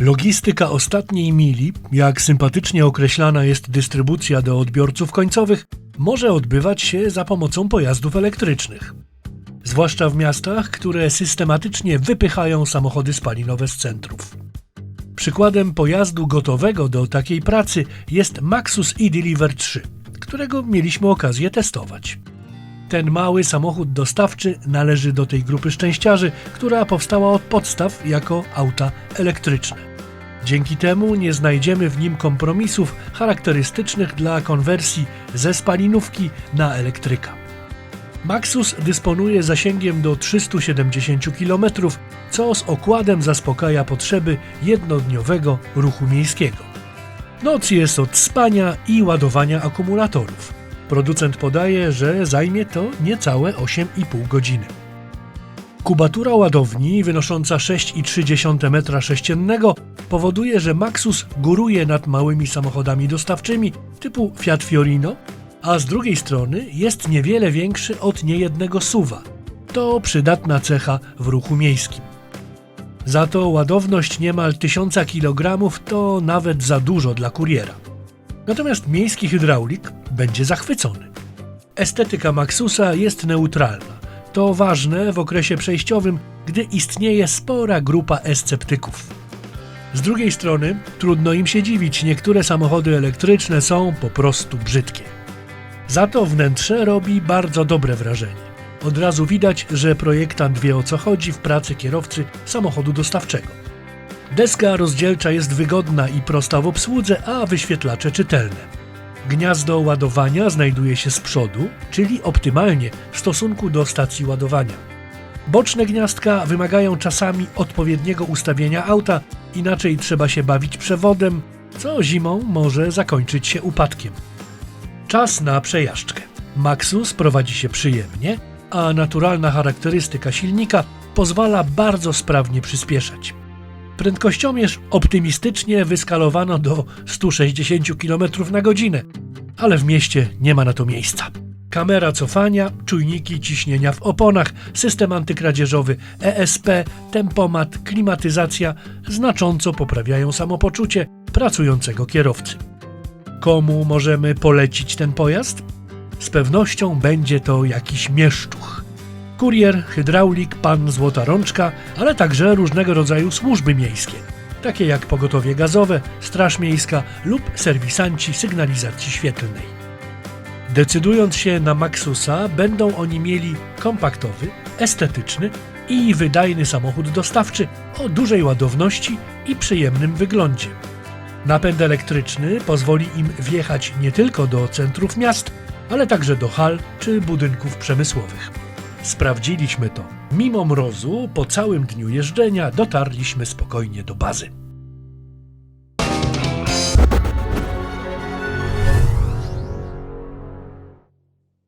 Logistyka ostatniej mili, jak sympatycznie określana jest dystrybucja do odbiorców końcowych, może odbywać się za pomocą pojazdów elektrycznych. Zwłaszcza w miastach, które systematycznie wypychają samochody spalinowe z centrów. Przykładem pojazdu gotowego do takiej pracy jest Maxus e-Deliver 3, którego mieliśmy okazję testować. Ten mały samochód dostawczy należy do tej grupy szczęściarzy, która powstała od podstaw jako auta elektryczne. Dzięki temu nie znajdziemy w nim kompromisów charakterystycznych dla konwersji ze spalinówki na elektryka. Maxus dysponuje zasięgiem do 370 km, co z okładem zaspokaja potrzeby jednodniowego ruchu miejskiego. Noc jest od spania i ładowania akumulatorów. Producent podaje, że zajmie to niecałe 8,5 godziny. Kubatura ładowni wynosząca 6,3 m3 powoduje, że Maxus góruje nad małymi samochodami dostawczymi typu Fiat Fiorino, a z drugiej strony jest niewiele większy od niejednego suwa. To przydatna cecha w ruchu miejskim. Za to ładowność niemal 1000 kg to nawet za dużo dla kuriera. Natomiast miejski hydraulik będzie zachwycony. Estetyka Maxusa jest neutralna. To ważne w okresie przejściowym, gdy istnieje spora grupa esceptyków. Z drugiej strony, trudno im się dziwić, niektóre samochody elektryczne są po prostu brzydkie. Za to wnętrze robi bardzo dobre wrażenie. Od razu widać, że projektant wie o co chodzi w pracy kierowcy samochodu dostawczego. Deska rozdzielcza jest wygodna i prosta w obsłudze, a wyświetlacze czytelne. Gniazdo ładowania znajduje się z przodu, czyli optymalnie w stosunku do stacji ładowania. Boczne gniazdka wymagają czasami odpowiedniego ustawienia auta, inaczej trzeba się bawić przewodem, co zimą może zakończyć się upadkiem. Czas na przejażdżkę. Maxus prowadzi się przyjemnie, a naturalna charakterystyka silnika pozwala bardzo sprawnie przyspieszać. Prędkościomierz optymistycznie wyskalowano do 160 km na godzinę, ale w mieście nie ma na to miejsca. Kamera cofania, czujniki ciśnienia w oponach, system antykradzieżowy, ESP, tempomat, klimatyzacja znacząco poprawiają samopoczucie pracującego kierowcy. Komu możemy polecić ten pojazd? Z pewnością będzie to jakiś mieszczuch. Kurier, hydraulik, pan Złota Rączka, ale także różnego rodzaju służby miejskie, takie jak pogotowie gazowe, straż miejska lub serwisanci sygnalizacji świetlnej. Decydując się na Maxusa, będą oni mieli kompaktowy, estetyczny i wydajny samochód dostawczy o dużej ładowności i przyjemnym wyglądzie. Napęd elektryczny pozwoli im wjechać nie tylko do centrów miast, ale także do hal czy budynków przemysłowych. Sprawdziliśmy to. Mimo mrozu, po całym dniu jeżdżenia dotarliśmy spokojnie do bazy.